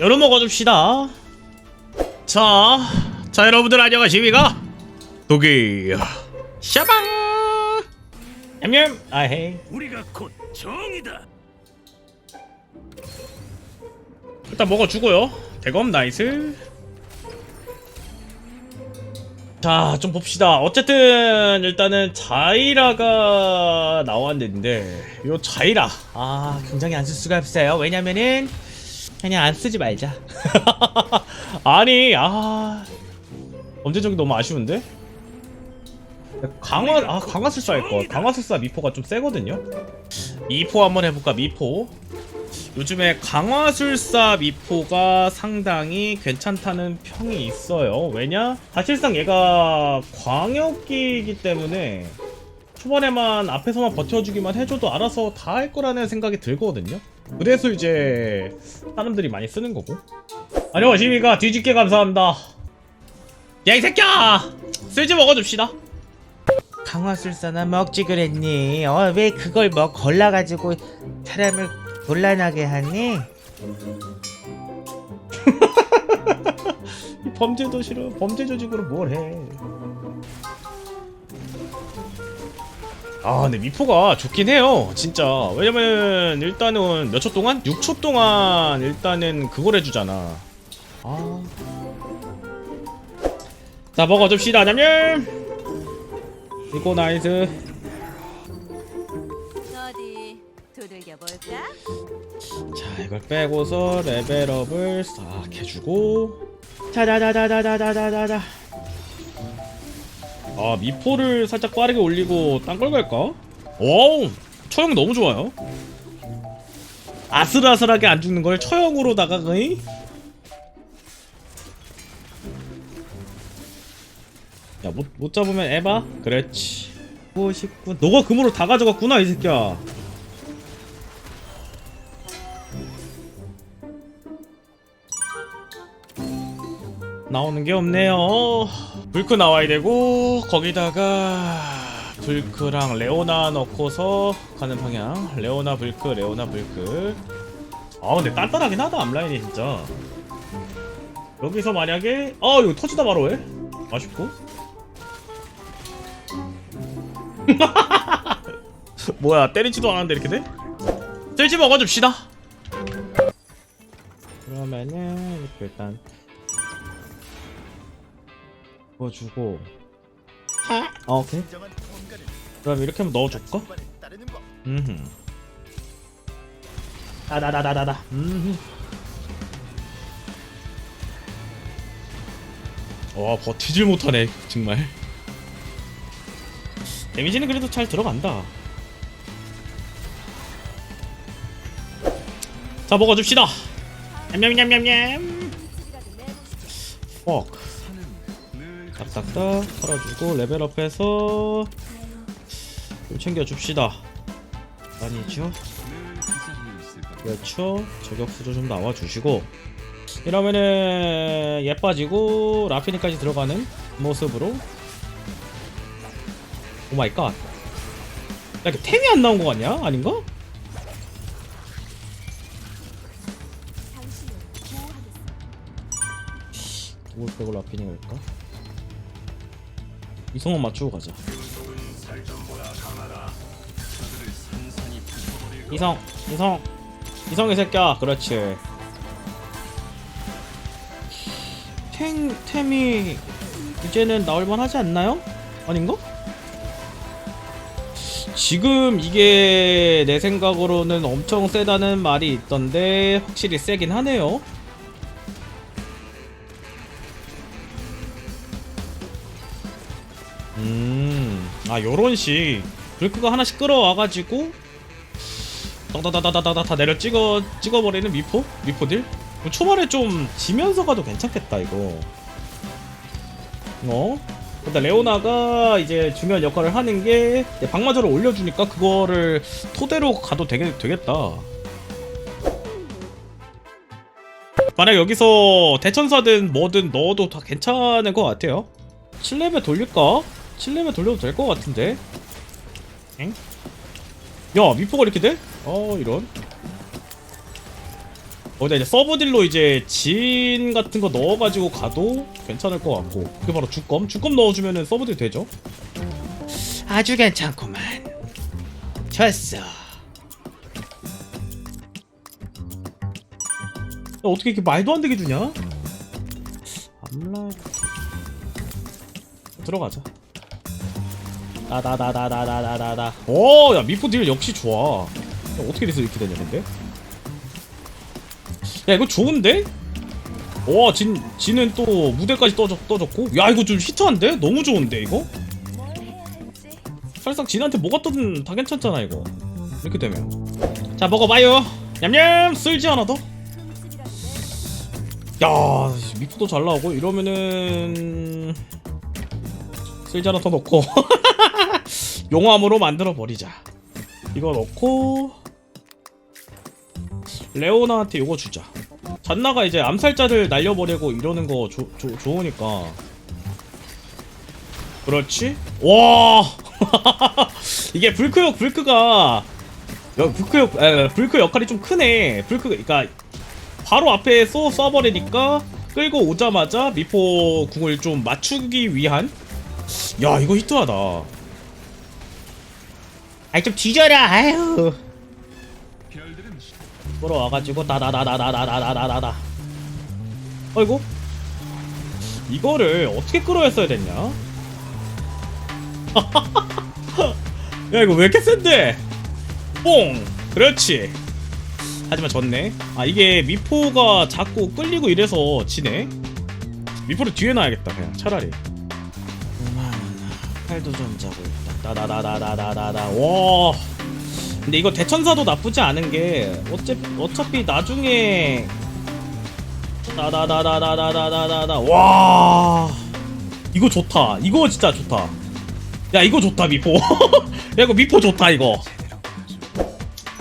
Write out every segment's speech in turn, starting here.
열어 먹어줍시다. 자, 자 여러분들 안녕하십니까? 독이 샤방. 냠냠. 아헤이. 우리가 곧 정이다. 일단 먹어주고요. 대검 나이스. 자, 좀 봅시다. 어쨌든 일단은 자이라가 나왔는데 요 자이라 아 굉장히 안 쓸 수가 없어요. 왜냐면은 그냥 안 쓰지 말자. 아니 아 언제적이 너무 아쉬운데? 강화 아 강화 술사 할거 강화 술사 미포가 좀 세거든요. 미포 한번 해볼까 미포. 요즘에 강화술사 미포가 상당히 괜찮다는 평이 있어요. 왜냐? 사실상 얘가 광역기이기 때문에 초반에만 앞에서만 버텨주기만 해줘도 알아서 다 할 거라는 생각이 들거든요. 그래서 이제 사람들이 많이 쓰는 거고. 안녕하십니까 뒤집게 감사합니다. 야 이 새끼야! 쓸지 먹어줍시다. 강화술사나 먹지 그랬니? 어, 왜 그걸 뭐 골라가지고 사람을 곤란하게 하니? 이 범죄도 싫어. 범죄 조직으로 뭘 해. 아, 근데 미포가 좋긴 해요. 진짜. 왜냐면 일단은 몇 초 동안? 6초 동안 일단은 그걸 해주잖아. 아. 자, 먹어줍시다, 냠냠! 이거 나이스. 어디 두들겨 볼까? 자, 이걸 빼고서 레벨업을 싹 해주고. 자자자자자자자자자. 아, 미포를 살짝 빠르게 올리고 딴 걸 갈까? 오, 처형 너무 좋아요. 아슬아슬하게 안 죽는 걸 처형으로다가 거의. 야, 못, 못 잡으면 에바? 그렇지. 59. 너가 금으로 다 가져갔구나, 이 새끼야. 나오는 게 없네요. 불크 나와야 되고 거기다가 불크랑 레오나 넣고서 가는 방향. 레오나 불크, 레오나 불크. 아 근데 단단하긴 하다 앞라인이 진짜. 여기서 만약에 아 이거 터지다 바로 해. 아쉽고. 뭐야 때리지도 않았는데 이렇게 돼? 뜰지 먹어줍시다. 그러면은 일단 넣어주고. 아 오케이. 그럼 이렇게 한번 넣어줄까? 음흠. 다다다다다다. 음흠. 와 버티질 못하네 정말. 데미지는 그래도 잘 들어간다. 자 먹어줍시다. 냠냠냠냠냠. 퍽 딱딱딱 털어주고 레벨업해서 좀 챙겨줍시다. 아니죠 그렇죠. 저격수도 좀 나와주시고. 이러면은 얘 빠지고 라피니까지 들어가는 모습으로. 오마이갓. 야 이렇게 템이 안 나온 거 같냐? 아닌가? 누굴 빼고 라피니 갈까? 이성은 맞추고 가자. 이성, 이성, 이성 이 새끼야. 그렇지. 탱, 템이 이제는 나올만 하지 않나요? 아닌가? 지금 이게 내 생각으로는 엄청 세다는 말이 있던데 확실히 세긴 하네요. 아 요런 식 불크가 하나씩 끌어와가지고 다다다다다다 다 내려 찍어 찍어버리는 미포 미포딜 뭐 초반에 좀 지면서 가도 괜찮겠다 이거. 어? 일단 레오나가 이제 중요한 역할을 하는 게 방마저를 올려주니까 그거를 토대로 가도 되게, 되겠다. 만약 여기서 대천사든 뭐든 넣어도 다 괜찮을 것 같아요. 7렙에 돌릴까? 7렙에 돌려도 될 것 같은데. 엥? 야 미포가 이렇게 돼? 어 이런. 거기다 이제 서브딜로 이제 진 같은 거 넣어가지고 가도 괜찮을 것 같고 그게 바로 주검 주검 넣어주면은 서브딜 되죠 아주 괜찮구만. 좋았어. 야, 어떻게 이렇게 말도 안 되게 주냐 암라 들어가자 나 나 나 나 나 나 나 나나 오! 야 미포 딜 역시 좋아 야, 어떻게 돼서 이렇게 되냐 근데? 야 이거 좋은데? 와 진, 진은 또 무대까지 떠졌, 떠졌고 야 이거 좀 히트한데? 너무 좋은데 이거? 설상 진한테 뭐가 떠든 음, 다 괜찮잖아 이거 이렇게 되면 자 먹어봐요 냠냠 쓸지 하나 더? 야 미프도 잘 나오고 이러면은 쓸지 하나 더 넣고 용암으로 만들어 버리자. 이거 넣고 레오나한테 요거 주자. 잔나가 이제 암살자들 날려버리고 이러는 거 조, 조, 좋으니까. 그렇지? 와! 이게 불크역 불크가 여- 불크역 에, 불크 역할이 좀 크네. 불크 그러니까 바로 앞에 쏘 쏴버리니까 끌고 오자마자 미포 궁을 좀 맞추기 위한. 야 이거 히트하다 아이 좀 뒤져라. 아유. 끌어와가지고 다다다다다다다다다다. 어이구. 이거를 어떻게 끌어했어야 됐냐? 야 이거 왜 이렇게 센데? 뽕. 그렇지. 하지만 졌네. 아 이게 미포가 자꾸 끌리고 이래서 지네? 미포를 뒤에 놔야겠다 그냥. 차라리. 팔도 좀 자고 있다 다다다다다다다다 와 근데 이거 대천사도 나쁘지 않은 게 어차, 어차피 나중에 다다다다다다다다다 와 이거 좋다 이거 진짜 좋다 야 이거 좋다 미포 야 이거 미포 좋다 이거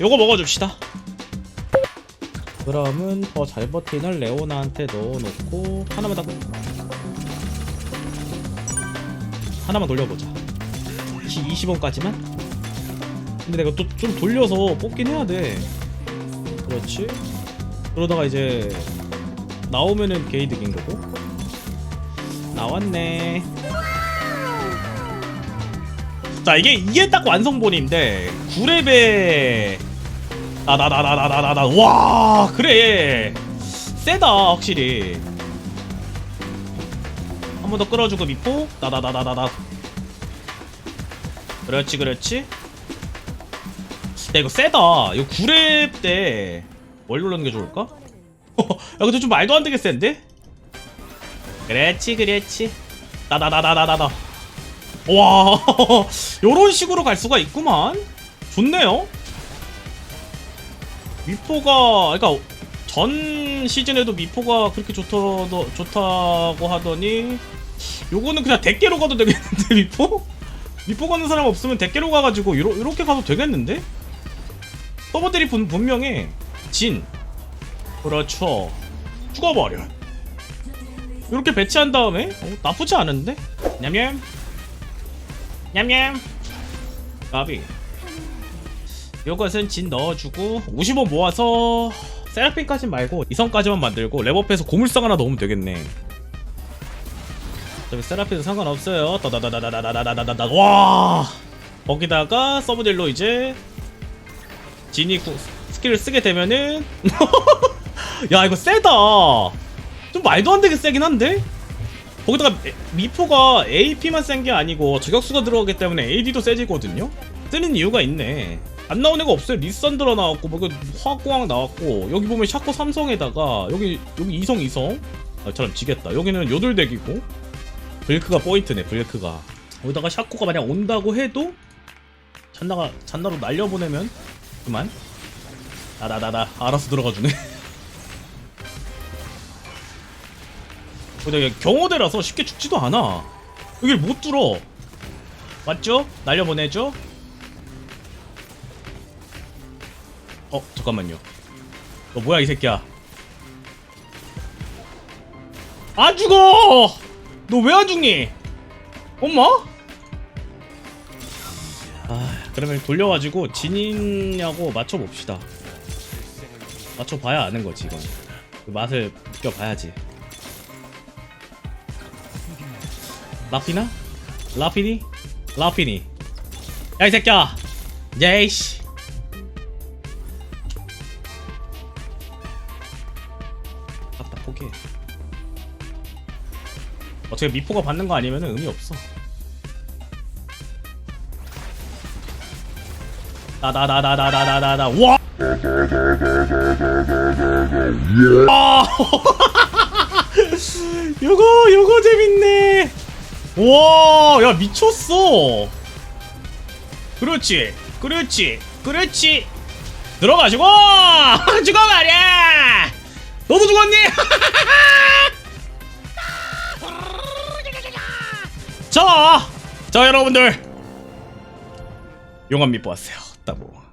요거 먹어줍시다 그러면 더잘 버티는 레오나한테 넣어놓고 하나만 더 하나만 돌려보자 20원까지만 근데 내가 또 좀 돌려서 뽑긴 해야 돼. 그렇지. 그러다가 이제 나오면은 게이득인 거고. 나왔네. 자 이게 이게 딱 완성본인데 9렙에 나나나나나나나 와 그래 세다 확실히 한 번 더 끌어주고 미포 나나나나나나 그렇지 그렇지 야 이거 세다 이거 9렙 때뭘 누르는 게 좋을까? 야 근데 좀 말도 안 되게 센데? 그렇지 그렇지 나나나나나나나 와 요런 식으로 갈 수가 있구만 좋네요 미포가 그러니까 전 시즌에도 미포가 그렇게 좋다, 좋다고 하더니 요거는 그냥 대깨로 가도 되겠는데 미포? 미포 가는 사람 없으면 대깨로 가가지고 요러, 요렇게 가도 되겠는데? 서버들이 분, 분명해. 진. 그렇죠. 죽어버려. 이렇게 배치한 다음에 어, 나쁘지 않은데? 냠냠. 냠냠. 가비. 요것은 진 넣어주고 50원 모아서 세라핀까진 말고 이성까지만 만들고 랩업해서 고물상 하나 넣으면 되겠네 어차피 세라핀은 상관없어요. 따다다다다다다다다다 와! 거기다가 서브딜로 이제 진이 구, 스킬을 쓰게 되면은 야 이거 세다. 좀 말도 안 되게 세긴 한데? 거기다가 에- 미포가 AP만 센 게 아니고 저격수가 들어가기 때문에 AD도 세지거든요? 쓰는 이유가 있네. 안 나온 애가 없어요. 리산드라 나왔고 뭐 화학공학 나왔고 여기 보면 샤코 삼성에다가 여기 여기 이성 이성? 아, 처럼 지겠다. 여기는 요들덱이고 블크가 포인트네 블크가. 거기다가 샤코가 만약 온다고 해도 잔나가 잔나로 날려보내면 그만. 나나나나. 알아서 들어가주네. 근데 경호대라서 쉽게 죽지도 않아. 여길 못 뚫어. 맞죠? 날려보내죠? 어 잠깐만요. 너 뭐야 이 새끼야? 안 죽어 너 왜 안 죽니? 엄마? 아 그러면 돌려가지고 진이냐고 맞춰봅시다. 맞춰봐야 아는 거지 이건. 그 맛을 느껴봐야지. 라피나? 라피니? 라피니. 야 이 새끼야! 예이씨 어차피 미포가 받는 거 아니면 의미 없어 나 나 나 나 나 나 나나 와! 아! 요거 요거 재밌네. 와, 야 미쳤어. 그렇지, 그렇지, 그렇지. 들어가지고 죽어 말이야. 너도 죽었니? 자, 자 여러분들 용암 밑 보았어요. 따보.